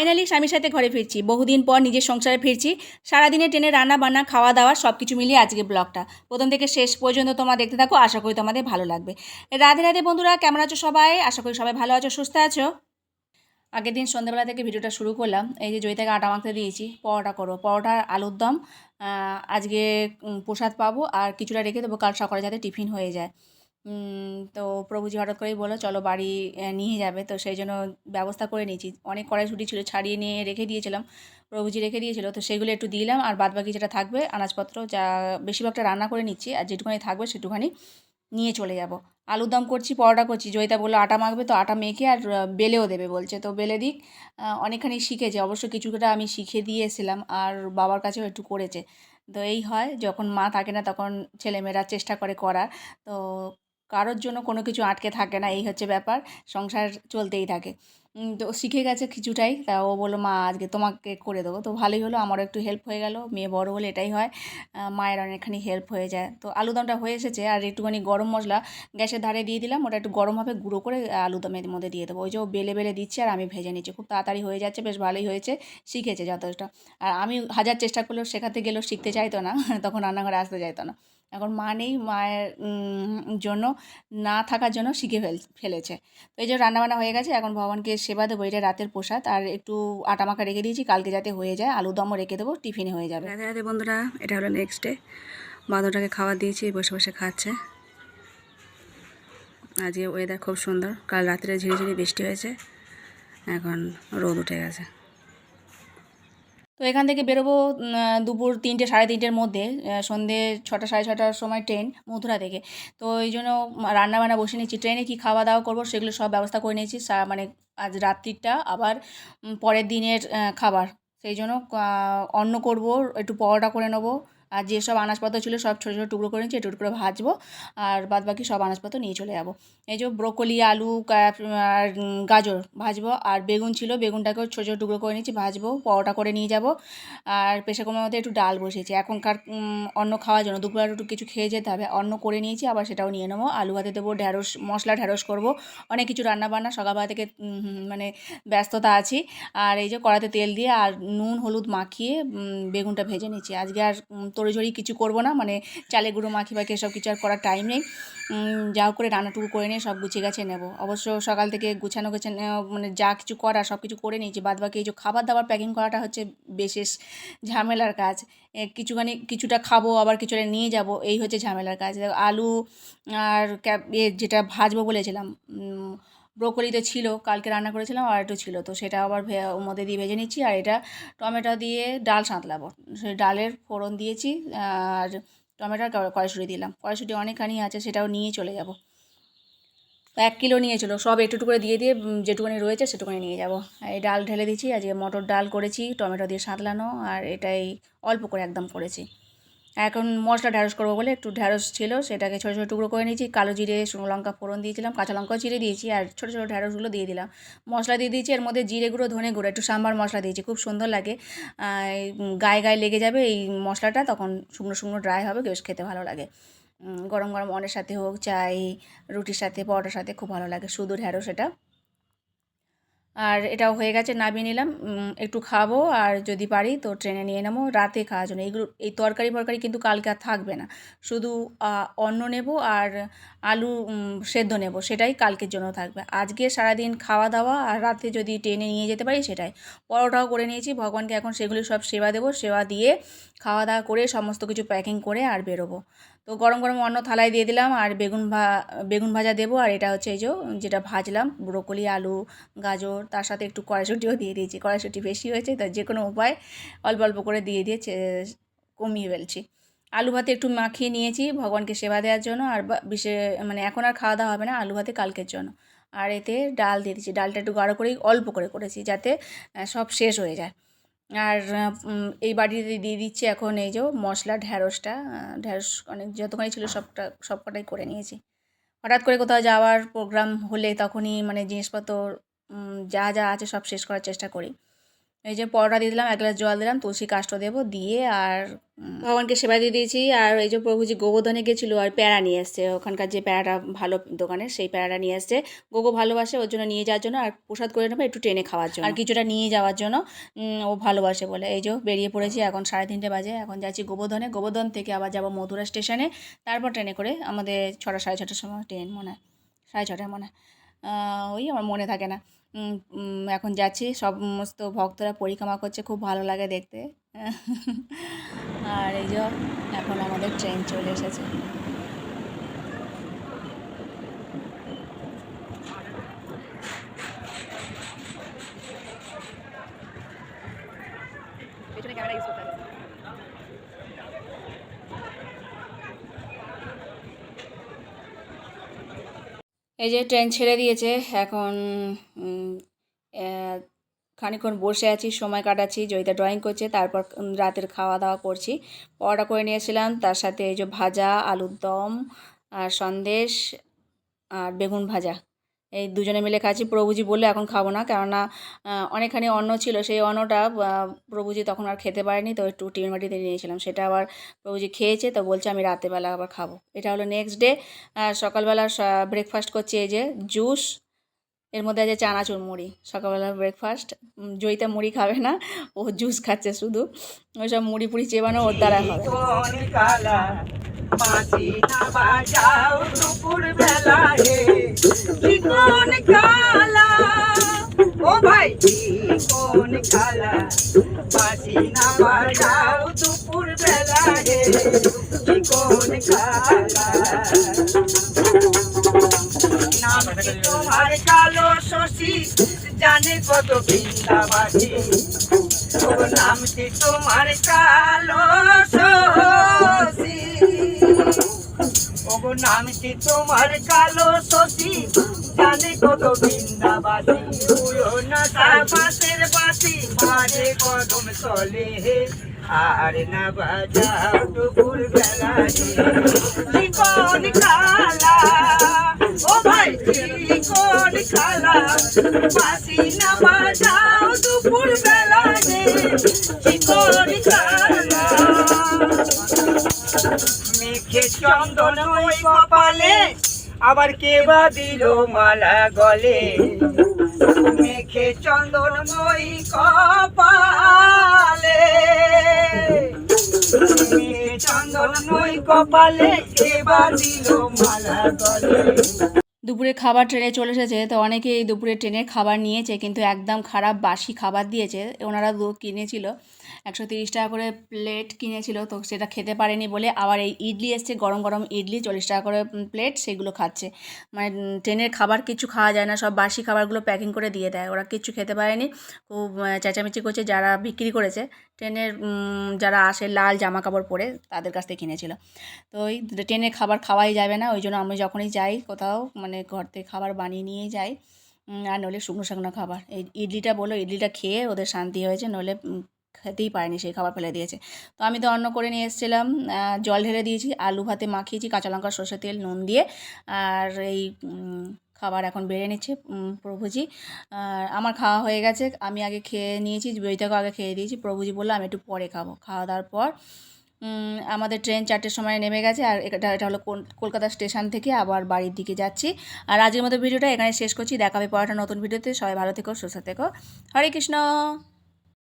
Finally স্বামীর সাথে ঘরে ফিরছি। বহুদিন পর নিজের সংসারে ফিরছি। সারাদিনে ট্রেনে রান্না বান্না, খাওয়া দাওয়া সব কিছু মিলিয়ে আজকে ব্লগটা। প্রথম থেকে শেষ পর্যন্ত তোমরা দেখতে থাকো, আশা করি তোমাদের ভালো লাগবে। রাধে রাধে বন্ধুরা, কেমন আছো সবাই? আশা করি সবাই ভালো আছো, সুস্থ আছো? আগের দিন সন্ধ্যেবেলা থেকে ভিডিওটা শুরু করলাম। এই যে জয়িতাকে আটা মাখতে দিয়েছি, পরোটা করো পরোটার আলুর দম আজকে প্রসাদ পাবো আর কিছুটা রেখে দেবো কাল সকালে যাতে টিফিন হয়ে যায়। তো প্রভুজি হঠাৎ করেই বলল, চলো বাড়ি নিয়ে যাবে। তো সেই জন্য ব্যবস্থা করে নিয়েছি। অনেক কড়াইশুটি ছিল, ছাড়িয়ে নিয়ে রেখে দিয়েছিলাম, প্রভুজি রেখে দিয়েছিল। তো সেগুলো একটু দিলাম, আর বাদ বাকি যেটা থাকবে, আনাজপত্র, যা বেশিরভাগটা রান্না করে নিচ্ছি, আর যেটুখানি থাকবে সেটুখানি নিয়ে চলে যাব। আলুর দম করছি, পরোটা করছি। জয়িতা বলল, আটা মাখবে তো, আটা মেখে আর বেলেও দেবে, বলছে। তো বেলে দিক অনেকখানি শিখেছে। অবশ্য কিছু কিছুটা আমি শিখে দিয়ে এসেছিলাম আর বাবার কাছেও একটু করেছে। তো এই হয়, যখন মা থাকে না, তখন ছেলেমেয়েরা চেষ্টা করে করার। তো কারোর জন্য কোনো কিছু আটকে থাকে না, এই হচ্ছে ব্যাপার। সংসার চলতেই থাকে। তো শিখে গেছে কিছুটাই। তা ও বলল, মা, আজকে তোমাকে করে দেবো। তো ভালোই হলো, আমারও একটু হেল্প হয়ে গেল। মেয়ে বড় হলে এটাই হয় মায়ের অনেকখানি হেল্প হয়ে যায়। তো আলুদমটা হয়ে এসেছে, আর একটুখানি গরম মশলা গ্যাসের ধারে দিয়ে দিলাম, ওটা একটু গরম হবে, গুঁড়ো করে আলুদমের মধ্যে দিয়ে দেবো। ওই যে ও বেলে বেলে দিচ্ছে, আর আমি ভেজে নিচ্ছি। খুব তাড়াতাড়ি হয়ে যাচ্ছে, বেশ ভালোই হয়েছে, শিখেছে যথেষ্ট। আর আমি হাজার চেষ্টা করলেও শেখাতে গেলেও শিখতে চাইতো না, তখন রান্নাঘরে আসতে চাইতো না। এখন মা নেই, মায়ের জন্য, না থাকার জন্য শিখে ফেল, ফেলেছে। তো এই যে রান্নাবান্না হয়ে গেছে, এখন ভগবানকে সেবা দেবো, এটা রাতের প্রসাদ। আর একটু আটা মাখা রেখে দিয়েছি, কালকে যাতে হয়ে যায় আলু দমও রেখে দেবো, টিফিনে হয়ে যাবে। রাধে রাধে বন্ধুরা, এটা হলো নেক্সট ডে বাঁদরটাকে খাবার দিয়েছি, বসে বসে খাচ্ছে। আজকে ওয়েদার খুব সুন্দর, কাল রাত্রে ঝিরিঝিরি বৃষ্টি হয়েছে, এখন রোদ উঠে গেছে। তো এখান থেকে বেরোবো দুপুর তিনটে, সাড়ে তিনটের মধ্যে সন্ধে ছটা, সাড়ে ছটার সময় ট্রেন মথুরা থেকে। তো এই জন্য রান্নাবান্না বসে নিচ্ছি। ট্রেনে কী খাওয়া দাওয়া করব সেগুলো সব ব্যবস্থা করে নিয়েছি। মানে আজ রাত্রিটা, আবার পরের দিনের খাবার। সেই জন্য অন্ন করব, একটু পরোটা করে নেব আর যেসব আনাজপত্র ছিল সব ছোটো ছোটো টুকরো করে নিচ্ছি একটু একটু করে ভাজবো আর বাদ বাকি সব আনাজপত্র নিয়ে চলে যাব। এই যে ব্রোকলি, আলু আর গাজর ভাজবো আর বেগুন ছিল, বেগুনটাকেও ছোটো ছোটো টুকরো করে নিচ্ছি ভাজবো, পরোটা করে নিয়ে যাব আর প্রেশার কুকারের মধ্যে একটু ডাল বসিয়েছি। এখনকার অন্ন খাওয়ার জন্য দুপুরে একটু কিছু খেয়ে যেতে হবে, অন্ন করে নিয়েছি, আবার সেটাও নিয়ে নেব। আলু ভাতে দেবো ঢ্যাঁড়স মশলা ঢ্যাঁড়স করব, অনেক কিছু রান্না বান্না সকালবেলা থেকে মানে ব্যস্ততা আছি। আর এই যে কড়াতে তেল দিয়ে আর নুন, হলুদ মাখিয়ে বেগুনটা ভেজে নিচ্ছি আজকে আর তড়িঝড়ি কিছু করব না মানে চালে গুঁড়ো, মাখি বাকি এসব কিছু আর করার টাইম নেই। যা করে রান্নাটুকু করে নিয়ে সব গুছিয়ে গেছে নেব। অবশ্য সকাল থেকে গুছানো গোছানো মানে যা কিছু করা সব কিছু করে নিয়েছি বাদ বাকি এই যে খাবার দাবার প্যাকিং করাটা হচ্ছে বিশেষ ঝামেলার কাজ। কিছুখানি, কিছুটা খাব, আবার কিছুটা নিয়ে যাব, এই হচ্ছে ঝামেলার কাজ। আলু আর ক্যাব যেটা ভাজবো বলেছিলাম ব্রোকলি তো ছিল, কালকে রান্না করেছিলাম আর একটু ছিল। তো সেটা আবার ওর মধ্যে দিয়ে ভেজে নিচ্ছি আর এটা টমেটো দিয়ে ডাল সাঁতলাবো। সেই ডালের ফোড়ন দিয়েছি আর টমেটো আর কড়াইশুঁটি দিলাম। কড়াইশুঁটি অনেকখানি আছে, সেটাও নিয়ে চলে যাব। এক কিলো নিয়ে নিয়েছিল, সব একটু একটু করে দিয়ে দিয়ে যেটুকুনি রয়েছে সেটুকুনি নিয়ে যাব। এই ডাল ঢেলে দিচ্ছি, আজকে মটর ডাল করেছি, টমেটো দিয়ে সাঁতলানো, আর এটাই অল্প করে একদম করেছি। এখন মশলা ঢ্যাঁড়স করব বলে একটু ঢ্যাঁড়স ছিল, সেটাকে ছোটো ছোটো টুকরো করে নিয়েছি। কালো জিরে, শুকনো লঙ্কা ফোড়ন দিয়েছিলাম, কাঁচা লঙ্কাও চিড়ে দিয়েছি আর ছোটো ছোটো ঢ্যাঁড়সগুলো দিয়ে দিলাম। মশলা দিয়ে দিয়েছি, এর মধ্যে জিরে গুঁড়ো, ধনে গুঁড়ো, একটু সাম্বার মশলা দিয়েছি, খুব সুন্দর লাগে। গায়ে গায়ে লেগে যাবে এই মশলাটা, তখন শুকনো শুকনো ড্রাই হবে, বেশ খেতে ভালো লাগে। গরম গরম অনের সাথে হোক, চাই, রুটির সাথে, পরোটার সাথে খুব ভালো লাগে, শুধু ঢ্যাঁড়স এটা। আর এটাও হয়ে গেছে, নামিয়ে নিলাম। একটু খাব আর যদি পারি তো ট্রেনে নিয়ে নেব, রাতে খাওয়ার জন্য। এইগুলো এই তরকারি ফরকারি কিন্তু কালকে আর থাকবে না। শুধু অন্ন নেব আর আলু সেদ্ধ নেব, সেটাই কালকের জন্য থাকবে। আজকে সারাদিন খাওয়া দাওয়া আর রাতে যদি ট্রেনে নিয়ে যেতে পারি সেটাই। পরোটাও করে নিয়েছি, ভগবানকে এখন সেগুলি সব সেবা দেবো, সেবা দিয়ে খাওয়া দাওয়া করে সমস্ত কিছু প্যাকিং করে আর বেরোবো। তো গরম গরম অন্য থালায় দিয়ে দিলাম আর বেগুন ভা, বেগুন ভাজা দেবো। আর এটা হচ্ছে এই যে, যেটা ভাজলাম, ব্রোকলি, আলু, গাজর, তার সাথে একটু কড়াইশুঁটিও দিয়ে দিয়েছি। কড়াইশুঁটি বেশি হয়েছে তো যে কোনো উপায় অল্প অল্প করে দিয়ে দিয়ে কমিয়ে ফেলছি। আলু ভাতে একটু মাখিয়ে নিয়েছি ভগবানকে সেবা দেওয়ার জন্য আর বা- বিশেষ মানে এখন আর খাওয়া দাওয়া হবে না আলু ভাতে কালকের জন্য। আর এতে ডাল দিয়ে দিচ্ছি। ডালটা একটু গাঢ় করেই অল্প করে করেছি যাতে সব শেষ হয়ে যায়। আর এই বাড়িতে দিয়ে দিচ্ছি এখন এই যে মশলা ঢ্যাঁড়সটা ঢ্যাঁড়স অনেক যতখানি ছিল সবটা, সবকটাই করে নিয়েছি। হঠাৎ করে কোথাও যাওয়ার প্রোগ্রাম হলে তখনই মানে জিনিসপত্র যা যা আছে সব শেষ করার চেষ্টা করি। এই যে পরোটা দিয়ে দিলাম এক গ্লাস জল দিলাম তুলসী কাষ্ট দেবো দিয়ে আর ভগবানকে সেবা দিয়ে দিয়েছি। আর এই যে প্রভুজি গোবর্ধনে গেছিল আর প্যারা নিয়ে এসছে ওখানকার যে প্যারাটা ভালো দোকানে সেই প্যারাটা নিয়ে এসছে। গোগো ভালোবাসে ওর জন্য নিয়ে যাওয়ার জন্য আর প্রসাদ করে নেব একটু ট্রেনে খাওয়ার জন্য। আর কিছুটা নিয়ে যাওয়ার জন্য ও ভালোবাসে বলে। এই যে বেরিয়ে পড়েছি এখন সাড়ে তিনটে বাজে এখন যাচ্ছি গোবর্ধনে। গোবর্ধন থেকে আবার যাব মধুরা স্টেশনে। তারপর ট্রেনে করে আমাদের ছটা সাড়ে ছটার সময় ট্রেন মনে হয় সাড়ে ছটায় মনে হয়। ওই আমার মনে থাকে না। এখন যাচ্ছি, সমস্ত ভক্তরা পরিক্রমা করছে, খুব ভালো লাগে দেখতে। আর এই যে, এখন আমাদের ট্রেন চলে এসেছে। এই যে ট্রেন ছেড়ে দিয়েছে, এখন খানিক্ষণ বসে আছি, সময় কাটাচ্ছি, জয়িতা ড্রয়িং করছে, তারপর রাতের খাওয়া দাওয়া করছি। পরোটা করে নিয়েছিলাম, তার সাথে এই যে ভাজা, আলুর দম, আর সন্দেশ, আর বেগুন ভাজা। এই দুজনে মিলে খাচ্ছি। প্রভুজি বললে, এখন খাব না। কেননা অনেকখানি অন্ন ছিল। সেই অন্নটা প্রভুজি তখন আর খেতে পারেনি। তো একটু টিফিন বাটিতে নিয়েছিলাম সেটা আবার প্রভুজি খেয়েছে। তো বলছে, আমি রাতেরবেলা আবার খাব। এটা হলো নেক্সট ডে সকালবেলা ব্রেকফাস্ট করছি এই যে জুস এর মধ্যে আছে চানাচুর মুড়ি। সকালবেলা ব্রেকফাস্ট জয়িতা মুড়ি খাবে না, ও জুস খাচ্ছে শুধু। ওইসব মুড়ি ফুড়ি চেবানো ওর দ্বারা হবে বাজাও দুপুর বেলা হে। কি কোন কালা। ও ভাই কোন কালা। বাঁশি না বাজাও দুপুর বেলা হে। কোন কালা। নাম কি তোমার কালো শশী, জানে কত বৃন্দাবাসী ও নামটি তোমার কালো শশী। ও নামটি তোমার কালো শশী জানে কত বৃন্দাবাসী পুরোনা তার পাশের বাসি। বাজে কদম চলে হে, আর না বাজাও দুপুর বেলা কোন কালা, ও ভাই কোন কালা। বাসি না বাজাও দুপুর বেলা কোন কালা। মেঘে চন্দন ওই আবার কে বা দিল মালা গলে? মেঘে চন্দন মই কপালে চন্দন মই কপালে, কে বা দিল মালা গলে? দুপুরে খাবার ট্রেনে চলে এসেছে, তো অনেকে এই দুপুরে ট্রেনের খাবার নিয়েছে, কিন্তু একদম খারাপ বাসি খাবার দিয়েছে। ওনারা কিনেছিল। একশো তিরিশ টাকা করে প্লেট কিনেছিল, তো সেটা খেতে পারেনি বলে আবার এই ইডলি এসছে, গরম গরম ইডলি, চল্লিশ টাকা করে প্লেট সেগুলো খাচ্ছে। মানে ট্রেনের খাবার কিছু খাওয়া যায় না, সব বাসি খাবারগুলো প্যাকিং করে দিয়ে দেয়, ওরা কিচ্ছু খেতে পারেনি। খুব চেঁচামেচি করছে যারা বিক্রি করেছে। ট্রেনের যারা আসে লাল জামা কাপড় পরে, তাদের কাছ থেকে কিনেছিল। তো ওই ট্রেনের খাবার খাওয়াই যাবে না, ওই জন্য আমি যখনই যাই কোথাও মানে ঘর থেকে খাবার বানিয়ে নিয়ে যাই। আর নইলে শুকনো শুকনো খাবার। এই ইডলিটা বলো, ইডলিটা খেয়ে ওদের শান্তি হয়েছে, নইলে খেতেই পারেনি, সেই খাবার ফেলে দিয়েছে। তো আমি তো অন্য করে নিয়ে এসেছিলাম জল ঢেলে দিয়েছি, আলু ভাতে মাখিয়েছি, কাঁচা লঙ্কা সর্ষে তেল, নুন দিয়ে, আর এই খাবার এখন বেড়ে নিচ্ছে প্রভুজি। আর আমার খাওয়া হয়ে গেছে, আমি আগে খেয়ে নিয়েছি বইটাকে আগে খেয়ে দিয়েছি, প্রভুজি বলল আমি একটু পরে খাব। খাওয়া দাওয়ার পর আমাদের ট্রেন চারটের সময় নেমে গেছে, আর এটা এটা হলো কোল- কলকাতা স্টেশন থেকে আবার বাড়ির দিকে যাচ্ছি। আর আজকের মতো ভিডিওটা এখানে শেষ করছি দেখাবে পড়াটা নতুন ভিডিওতে, সবাই ভালো থেকো, সুস্থ থেকো। হরে কৃষ্ণ!